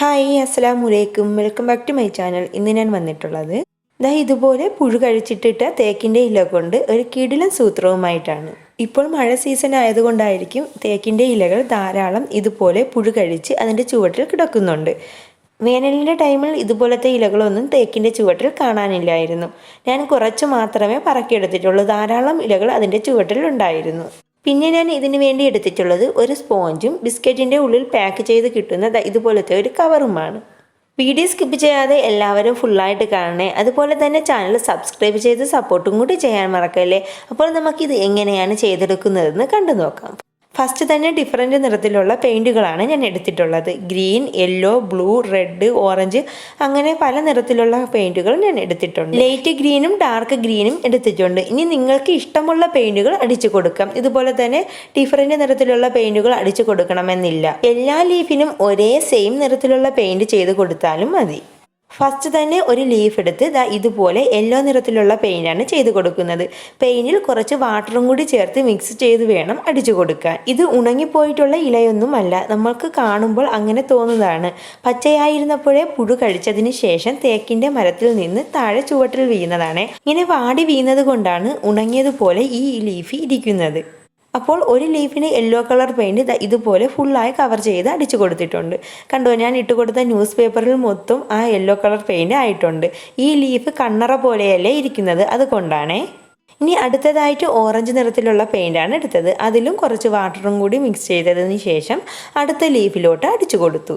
Hi അസ്സലാമു വലൈക്കും welcome back to my channel ഇന്ന് ഞാൻ വന്നിട്ടുള്ളത് ദാ ഇതുപോലെ പുഴു കഴിച്ചിട്ടിട്ട തേക്കിന്റെ ഇല കൊണ്ട് ഒരു കിടിലൻ സൂത്രവുമായിട്ടാണ്. ഇപ്പോൾ മഴ സീസൺ ആയതുകൊണ്ടായിരിക്കും തേക്കിന്റെ ഇലകൾ ധാരാളം ഇതുപോലെ പുഴു കഴിച്ച് അതിന്റെ ചുവട്ടിൽ കിടക്കുന്നുണ്ട്. വേനലിന്റെ ടൈമിൽ ഇതുപോലത്തെ ഇലകളൊന്നും തേക്കിന്റെ ചുവട്ടിൽ കാണാനില്ലായിരുന്നു. ഞാൻ കുറച്ച് മാത്രമേ പറക്കിയെടുത്തിട്ടുള്ളൂ. ധാരാളം ഇലകൾ അതിന്റെ ചുവട്ടിൽ ഉണ്ടായിരുന്നു. പിന്നെ ഞാൻ ഇതിന് വേണ്ടി എടുത്തിട്ടുള്ളത് ഒരു സ്പോഞ്ചും ബിസ്ക്കറ്റിന്റെ ഉള്ളിൽ പാക്ക് ചെയ്ത് കിട്ടുന്ന ഇതുപോലത്തെ ഒരു കവറുമാണ്. വീഡിയോ സ്കിപ്പ് ചെയ്യാതെ എല്ലാവരും ഫുള്ളായിട്ട് കാണണേ. അതുപോലെ തന്നെ ചാനൽ സബ്സ്ക്രൈബ് ചെയ്ത് സപ്പോർട്ടും കൂടി ചെയ്യാൻ മറക്കല്ലേ? അപ്പോൾ നമുക്കിത് എങ്ങനെയാണ് ചെയ്തെടുക്കുന്നതെന്ന് കണ്ടു നോക്കാം ഫസ്റ്റ് തന്നെ ഡിഫറെന്റ് നിറത്തിലുള്ള പെയിന്റുകളാണ് ഞാൻ എടുത്തിട്ടുള്ളത്. Green yellow blue red orange അങ്ങനെ പല നിറത്തിലുള്ള പെയിന്റുകൾ ഞാൻ എടുത്തിട്ടുണ്ട്. ലൈറ്റ് ഗ്രീനും ഡാർക്ക് ഗ്രീനും എടുത്തിട്ടുണ്ട്. ഇനി നിങ്ങൾക്ക് ഇഷ്ടമുള്ള പെയിന്റുകൾ അടിച്ചു കൊടുക്കാം. ഇതുപോലെ തന്നെ ഡിഫറെന്റ് നിറത്തിലുള്ള പെയിന്റുകൾ അടിച്ചു കൊടുക്കണമെന്നില്ല. എല്ലാ ലീഫിനും ഒരേ സെയിം നിറത്തിലുള്ള പെയിന്റ് ചെയ്ത് കൊടുത്താലും മതി. ഫസ്റ്റ് തന്നെ ഒരു ലീഫ് എടുത്ത് ദാ ഇതുപോലെ യെല്ലോ നിറത്തിലുള്ള പെയിന്റാണ് ചെയ്ത് കൊടുക്കുന്നത്. പെയിന്റിൽ കുറച്ച് വാട്ടറും കൂടി ചേർത്ത് മിക്സ് ചെയ്ത് വേണം അടിച്ചു കൊടുക്കാൻ. ഇത് ഉണങ്ങിപ്പോയിട്ടുള്ള ഇലയൊന്നുമല്ല. നമ്മൾക്ക് കാണുമ്പോൾ അങ്ങനെ തോന്നുന്നതാണ്. പച്ചയായിരുന്നപ്പോഴേ പുഴു കഴിച്ചതിന് ശേഷം തേക്കിന്റെ മരത്തിൽ നിന്ന് താഴെ ചുവട്ടിൽ വീഴുന്നതാണ്. ഇങ്ങനെ വാടി വീഴുന്നത് കൊണ്ടാണ് ഉണങ്ങിയതുപോലെ ഈ ലീഫ് ഇരിക്കുന്നത്. അപ്പോൾ ഒരു ലീഫിന് യെല്ലോ കളർ പെയിന്റ് ഇതുപോലെ ഫുള്ളായി കവർ ചെയ്ത് അടിച്ചു കൊടുത്തിട്ടുണ്ട്. കണ്ടോ ഞാൻ ഇട്ട് കൊടുത്ത ന്യൂസ് പേപ്പറിൽ മൊത്തം ആ യെല്ലോ കളർ പെയിന്റ് ആയിട്ടുണ്ട്. ഈ ലീഫ് കണ്ണറ പോലെയല്ലേ ഇരിക്കുന്നത്? അതുകൊണ്ടാണേ. ഇനി അടുത്തതായിട്ട് ഓറഞ്ച് നിറത്തിലുള്ള പെയിന്റാണ് എടുത്തത്. അതിലും കുറച്ച് വാട്ടറും കൂടി മിക്സ് ചെയ്തതിന് ശേഷം അടുത്ത ലീഫിലോട്ട് അടിച്ചു കൊടുത്തു.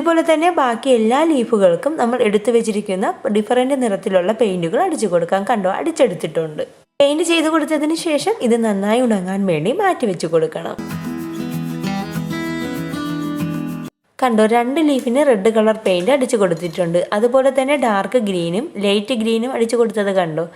ഇതുപോലെ തന്നെ ബാക്കി എല്ലാ ലീഫുകൾക്കും നമ്മൾ എടുത്തു വെച്ചിരിക്കുന്ന ഡിഫറന്റ് നിറത്തിലുള്ള പെയിന്റുകൾ അടിച്ചു കൊടുക്കാൻ കണ്ടോ? അടിച്ചെടുത്തിട്ടുണ്ട്. പെയിന്റ് ചെയ്ത് കൊടുത്തതിന് ശേഷം ഇത് നന്നായി ഉണങ്ങാൻ വേണ്ടി മാറ്റി വെച്ച് കൊടുക്കണം. കണ്ടോ? രണ്ട് ലീഫിന് റെഡ് കളർ പെയിന്റ് അടിച്ചു കൊടുത്തിട്ടുണ്ട്. അതുപോലെ തന്നെ ഡാർക്ക് ഗ്രീനും ലൈറ്റ് ഗ്രീനും അടിച്ചു കൊടുത്തത് കണ്ടോ?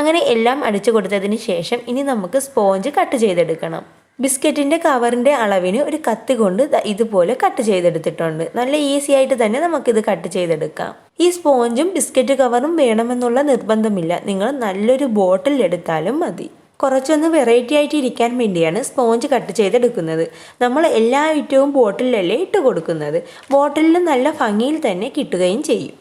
അങ്ങനെ എല്ലാം അടിച്ചു കൊടുത്തതിന് ശേഷം ഇനി നമുക്ക് സ്പോഞ്ച് കട്ട് ചെയ്തെടുക്കണം. ബിസ്ക്കറ്റിന്റെ കവറിന്റെ അളവിന് ഒരു കത്തി കൊണ്ട് ഇതുപോലെ കട്ട് ചെയ്തെടുത്തിട്ടുണ്ട്. നല്ല ഈസി ആയിട്ട് തന്നെ നമുക്കിത് കട്ട് ചെയ്തെടുക്കാം. ഈ സ്പോഞ്ചും ബിസ്ക്കറ്റ് കവറും വേണമെന്നുള്ള നിർബന്ധമില്ല. നിങ്ങൾ നല്ലൊരു ബോട്ടിൽ എടുത്താലും മതി. കുറച്ചൊന്ന് വെറൈറ്റി ആയിട്ട് ഇരിക്കാൻ വേണ്ടിയാണ് സ്പോഞ്ച് കട്ട് ചെയ്തെടുക്കുന്നത്. നമ്മൾ എല്ലാ ഐറ്റവും ബോട്ടിലല്ലേ ഇട്ട് കൊടുക്കുന്നത്. ബോട്ടിലിൽ നല്ല ഭംഗിയിൽ തന്നെ കിട്ടുകയും ചെയ്യും.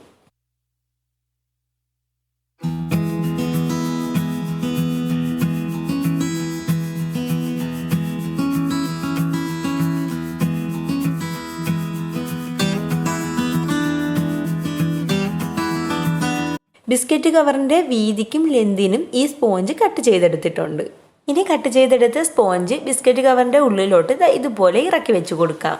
ബിസ്ക്കറ്റ് കവറിന്റെ വീതിക്കും ലെന്തിനും ഈ സ്പോഞ്ച് കട്ട് ചെയ്തെടുത്തിട്ടുണ്ട്. ഇനി കട്ട് ചെയ്തെടുത്ത സ്പോഞ്ച് ബിസ്ക്കറ്റ് കവറിന്റെ ഉള്ളിലോട്ട് ഇതുപോലെ ഇറക്കി വെച്ച് കൊടുക്കാം.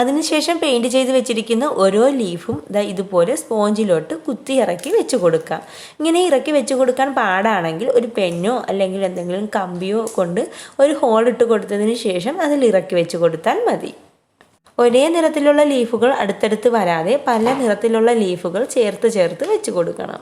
അതിനുശേഷം പെയിന്റ് ചെയ്ത് വെച്ചിരിക്കുന്ന ഓരോ ലീഫും ദാ ഇതുപോലെ സ്പോഞ്ചിലോട്ട് കുത്തി ഇറക്കി വെച്ച് കൊടുക്കാം. ഇങ്ങനെ ഇറക്കി വെച്ച് കൊടുക്കാൻ പാടാണെങ്കിൽ ഒരു പെന്നോ അല്ലെങ്കിൽ എന്തെങ്കിലും കമ്പിയോ കൊണ്ട് ഒരു ഹോൾ ഇട്ട് കൊടുത്തതിന് ശേഷം അതിൽ ഇറക്കി വെച്ച് കൊടുത്താൽ മതി. ഒരേ നിറത്തിലുള്ള ലീഫുകൾ അടുത്തടുത്ത് വരാതെ പല നിറത്തിലുള്ള ലീഫുകൾ ചേർത്ത് ചേർത്ത് വെച്ച് കൊടുക്കണം.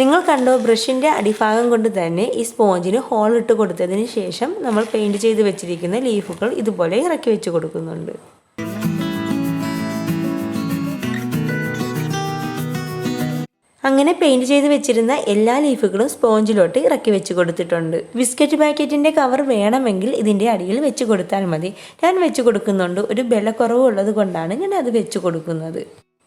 നിങ്ങൾ കണ്ടോ ബ്രഷിന്റെ അടിഭാഗം കൊണ്ട് തന്നെ ഈ സ്പോഞ്ചിന് ഹോൾ ഇട്ട് കൊടുത്തതിന് ശേഷം നമ്മൾ പെയിന്റ് ചെയ്ത് വെച്ചിരിക്കുന്ന ലീഫുകൾ ഇതുപോലെ ഇറക്കി വെച്ച് കൊടുക്കുന്നുണ്ട്. അങ്ങനെ പെയിന്റ് ചെയ്ത് വെച്ചിരുന്ന എല്ലാ ലീഫുകളും സ്പോഞ്ചിലോട്ട് ഇറക്കി വെച്ച് കൊടുത്തിട്ടുണ്ട്. ബിസ്ക്കറ്റ് പാക്കറ്റിന്റെ കവർ വേണമെങ്കിൽ ഇതിന്റെ അടിയിൽ വെച്ച് കൊടുത്താൽ മതി. ഞാൻ വെച്ച് കൊടുക്കുന്നുണ്ട്. ഒരു ബലക്കുറവ് ഉള്ളത് കൊണ്ടാണ് ഞാൻ അത് വെച്ച് കൊടുക്കുന്നത്.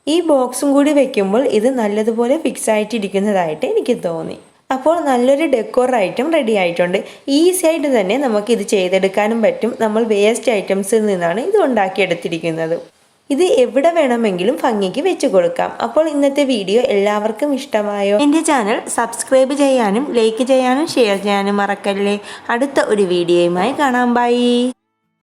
ഈ ബോക്സും കൂടി വെക്കുമ്പോൾ ഇത് നല്ലതുപോലെ ഫിക്സ് ആയിട്ടിരിക്കുന്നതായിട്ട് എനിക്ക് തോന്നി. അപ്പോൾ നല്ലൊരു ഡെക്കോർ ഐറ്റം റെഡി ആയിട്ടുണ്ട്. ഈസി ആയിട്ട് തന്നെ നമുക്ക് ഇത് ചെയ്തെടുക്കാനും പറ്റും. നമ്മൾ വേസ്റ്റ് ഐറ്റംസിൽ നിന്നാണ് ഇത് ഉണ്ടാക്കിയെടുത്തിരിക്കുന്നത്. ഇത് എവിടെ വേണമെങ്കിലും ഭംഗിക്ക് വെച്ചു കൊടുക്കാം. അപ്പോൾ ഇന്നത്തെ വീഡിയോ എല്ലാവർക്കും ഇഷ്ടമായോ? എന്റെ ചാനൽ സബ്സ്ക്രൈബ് ചെയ്യാനും ലൈക്ക് ചെയ്യാനും ഷെയർ ചെയ്യാനും മറക്കല്ലേ. അടുത്ത ഒരു വീഡിയോയുമായി കാണാം. ബൈ.